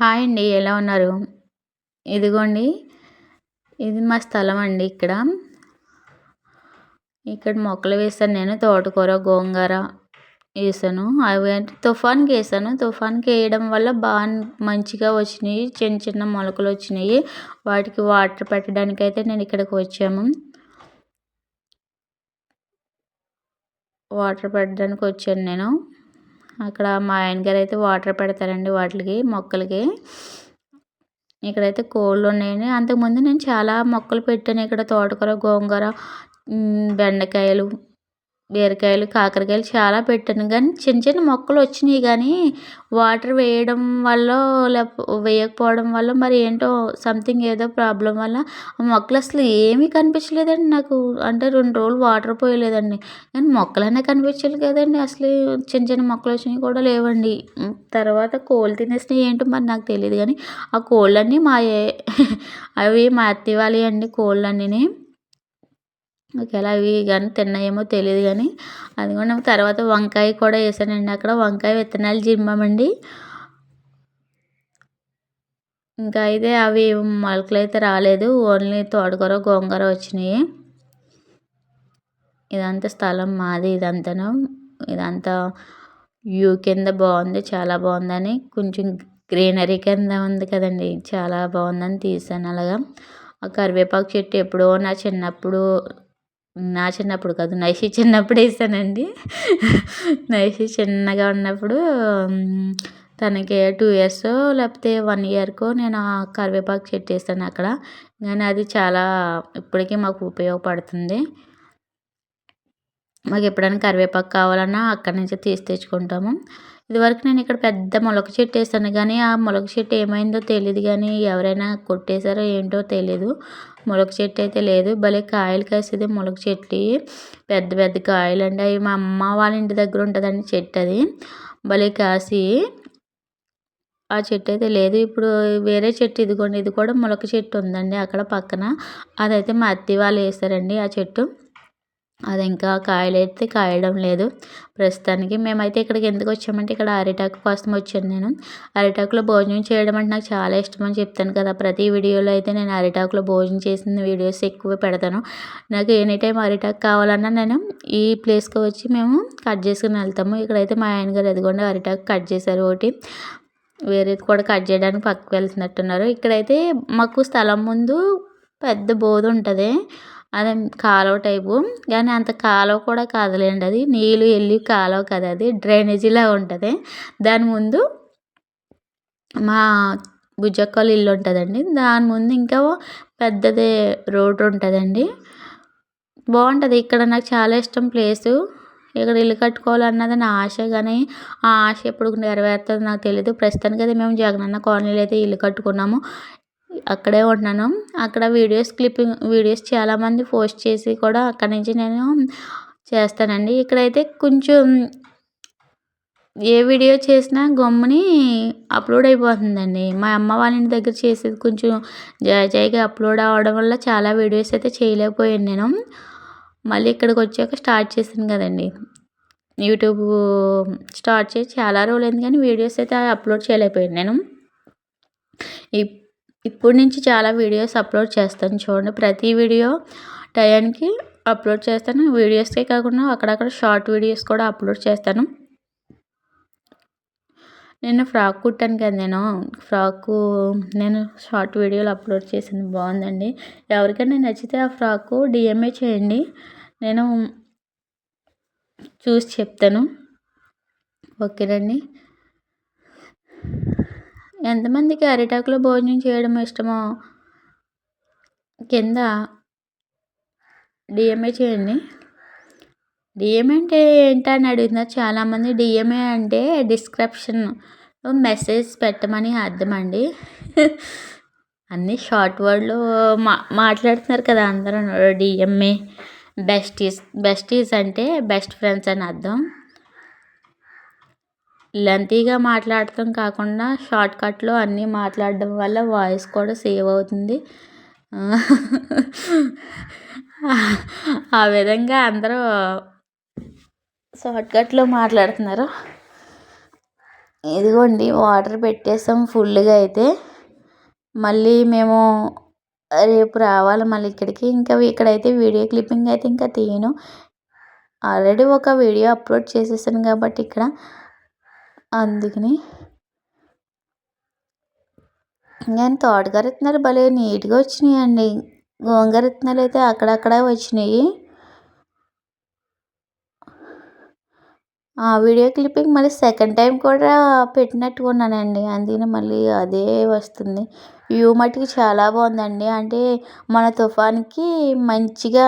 Hi అండి ఎలా ఉన్నారు? ఇదిగోండి ఇది మా స్థలం అండి ఇక్కడ. ఇక్కడ మొక్కలు వేసాను నేను తోటకూర గోంగూర వేసాను అవి అంటే తుఫాన్కి వేసాను తుఫాన్కి వేయడం వల్ల బాగా మంచిగా వచ్చినాయి చిన్న చిన్న మొలకలు వచ్చినాయి. వాటికి వాటర్ పెట్టడానికి అయితే నేను ఇక్కడికి వచ్చాము. వాటర్ పెట్టడానికి వచ్చాను నేను. అక్కడ మా ఆయన గారు అయితే వాటర్ పెడతారండి వాటికి మొక్కలకి. ఇక్కడైతే కోళ్ళు ఉన్నాయండి. అంతకుముందు నేను చాలా మొక్కలు పెట్టాను. ఇక్కడ తోటకూర గోంగూర బెండకాయలు బీరకాయలు కాకరకాయలు చాలా పెట్టాను. కానీ చిన్న చిన్న మొక్కలు వచ్చినాయి కానీ వాటర్ వేయడం వల్ల లేకపో వేయకపోవడం వల్ల మరి ఏంటో సంథింగ్ ఏదో ప్రాబ్లం వల్ల ఆ మొక్కలు అసలు ఏమీ కనిపించలేదండి నాకు. అంటే రెండు రోజులు వాటర్ పోయలేదండి. కానీ మొక్కలైనా కనిపించాలి కదండి. అసలు చిన్న చిన్న మొక్కలు వచ్చినాయి కూడా లేవండి. తర్వాత కోళ్ళు తినేసినాయి ఏంటో మరి నాకు తెలియదు. కానీ ఆ కోళ్ళన్నీ మా అవి మా అత్తయ్య వాళ్ళవి అండి కోళ్ళన్నీ ఒకవేళ అవి కానీ తిన్నాయేమో తెలియదు కానీ అది కూడా తర్వాత వంకాయ కూడా వేసానండి. అక్కడ వంకాయ విత్తనాలు జిమ్మామండి. ఇంకా అయితే అవి మొలకలు అయితే రాలేదు. ఓన్లీ తోటకూర గోంగూర వచ్చినాయి. ఇదంతా స్థలం మాది ఇదంతాను. ఇదంతా వ్యూ కింద బాగుంది చాలా బాగుందని. కొంచెం గ్రీనరీ కింద ఉంది కదండి. చాలా బాగుందని తీసాను అలాగా. ఆ కరివేపాకు చెట్టు ఎప్పుడో నా చిన్నప్పుడు నా చిన్నప్పుడు కాదు నైసి చిన్నప్పుడు వేసానండి. నైసి చిన్నగా ఉన్నప్పుడు తనకి టూ ఇయర్స్ లేకపోతే వన్ ఇయర్కో నేను ఆ కరివేపాకు చెట్టు వేసాను అక్కడ. కానీ అది చాలా ఇప్పటికీ మాకు ఉపయోగపడుతుంది. మాకు ఎప్పుడైనా కరివేపాకు కావాలన్నా అక్కడి నుంచి తీసి తెచ్చుకుంటాము. ఇదివరకు నేను ఇక్కడ పెద్ద మొలక చెట్టు వేసాను కానీ ఆ మొలక చెట్టు ఏమైందో తెలియదు కానీ ఎవరైనా కొట్టేశారో ఏంటో తెలియదు మొలక చెట్టు అయితే లేదు. భలే కాయలు కాసేది మొలక చెట్టు. పెద్ద పెద్ద కాయలు అండి. అవి మా అమ్మ వాళ్ళ ఇంటి దగ్గర ఉంటుందండి చెట్టు అది. భలే కాసి ఆ చెట్టు అయితే లేదు. ఇప్పుడు వేరే చెట్టు ఇదిగోండి ఇది కూడా మొలక చెట్టు ఉందండి అక్కడ పక్కన. అదైతే మా అత్తి వాళ్ళు వేసారండి ఆ చెట్టు. అది ఇంకా కాయలైతే కాయడం లేదు. ప్రస్తుతానికి మేమైతే ఇక్కడికి ఎందుకు వచ్చామంటే ఇక్కడ అరిటాకు కోసం వచ్చాను నేను. అరిటాకులో భోజనం చేయడం అంటే నాకు చాలా ఇష్టం అని చెప్తాను కదా. ప్రతి వీడియోలో అయితే నేను అరిటాకులో భోజనం చేసిన వీడియోస్ ఎక్కువ పెడతాను. నాకు ఎనీ టైం అరిటాకు కావాలన్నా నేను ఈ ప్లేస్కి వచ్చి మేము కట్ చేసుకుని వెళ్తాము. ఇక్కడైతే మా ఆయన గారు ఎదుగుండా అరిటాకు కట్ చేశారు ఒకటి. వేరేది కూడా కట్ చేయడానికి పక్కకు వెళ్తున్నట్టున్నారు. ఇక్కడైతే మాకు స్థలం ముందు పెద్ద బోధ ఉంటుంది. అదే కాలువ టైపు. కానీ అంత కాలువ కూడా కాదులేండి అది. నీళ్ళు వెళ్ళి కాలువ కదా అది. డ్రైనేజీలా ఉంటుంది. దాని ముందు మా బుజ్జక్కల ఇల్లు ఉంటుందండి. దాని ముందు ఇంకా పెద్దది రోడ్డు ఉంటుందండి. బాగుంటుంది. ఇక్కడ నాకు చాలా ఇష్టం ప్లేసు. ఇక్కడ ఇల్లు కట్టుకోవాలన్నది నా ఆశ కానీ ఆ ఆశ ఎప్పుడు నెరవేరుతుందో నాకు తెలియదు ప్రస్తుతానికి అయితే మేము జగనన్న కాలనీలో అయితే ఇల్లు కట్టుకున్నాము. అక్కడే ఉంటున్నాను. అక్కడ వీడియోస్ క్లిప్పింగ్ వీడియోస్ చాలామంది పోస్ట్ చేసి కూడా అక్కడి నుంచి నేను చేస్తానండి. ఇక్కడైతే కొంచెం ఏ వీడియో చేసినా గమ్ముని అప్లోడ్ అయిపోతుందండి. మా అమ్మ వాళ్ళ ఇంటి దగ్గర చేసేది కొంచెం జాయిగా అప్లోడ్ అవ్వడం వల్ల చాలా వీడియోస్ అయితే చేయలేకపోయాను నేను. మళ్ళీ ఇక్కడికి వచ్చాక స్టార్ట్ చేశాను కదండి. యూట్యూబ్ స్టార్ట్ చేసి చాలా రోజులు అయింది కానీ వీడియోస్ అయితే అప్లోడ్ చేయలేకపోయాను నేను. ఇప్పుడు నుంచి చాలా వీడియోస్ అప్లోడ్ చేస్తాను. చూడండి ప్రతి వీడియో టయానికి అప్లోడ్ చేస్తాను. వీడియోస్కే కాకుండా అక్కడక్కడ షార్ట్ వీడియోస్ కూడా అప్లోడ్ చేస్తాను. నేను ఫ్రాక్ కుట్టాను కదా నేను. ఫ్రాకు నేను షార్ట్ వీడియోలు అప్లోడ్ చేసింది బాగుందండి. ఎవరికైనా నచ్చితే ఆ ఫ్రాకు డిఎంఏ చేయండి. నేను చూసి చెప్తాను. ఓకేనండి. ఎంతమందికి అరిటాకులో భోజనం చేయడం ఇష్టమో కింద డిఎంఏ చేయండి. డిఎంఏ అంటే ఏంటని అడుగుతున్నారు చాలామంది డిఎంఏ అంటే డిస్క్రిప్షన్ మెసేజ్ పెట్టమని అర్థం అండి. అన్నీ షార్ట్ వర్డ్లో మా మాట్లాడుతున్నారు కదా అందరూ. డిఎంఏ బెస్టీస్ బెస్టీస్ అంటే బెస్ట్ ఫ్రెండ్స్ అని అర్థం. లెంతీగా మాట్లాడటం కాకుండా షార్ట్కట్లో అన్నీ మాట్లాడడం వల్ల వాయిస్ కూడా సేవ్ అవుతుంది. ఆ విధంగా అందరూ షార్ట్కట్లో మాట్లాడుతున్నారు. ఇదిగోండి వాటర్ పెట్టేసాం ఫుల్గా అయితే. మళ్ళీ మేము రేపు రావాలి మళ్ళీ ఇక్కడికి. ఇంకా ఇక్కడైతే వీడియో క్లిప్పింగ్ అయితే ఇంకా తీయను. ఆల్రెడీ ఒక వీడియో అప్లోడ్ చేసేసాను కాబట్టి ఇక్కడ అందుకని. నేను తోటకూర విత్తనాలు భలే నీట్గా వచ్చినాయండి. గోంగూర విత్తనాలు అయితే అక్కడక్కడ వచ్చినాయి. ఆ వీడియో క్లిప్పింగ్ మళ్ళీ సెకండ్ టైం కూడా పెట్టినట్టుగా ఉన్నానండి. అందుకని మళ్ళీ అదే వస్తుంది. వ్యూ మట్టుకు చాలా బాగుందండి. అంటే మన తుఫాన్కి మంచిగా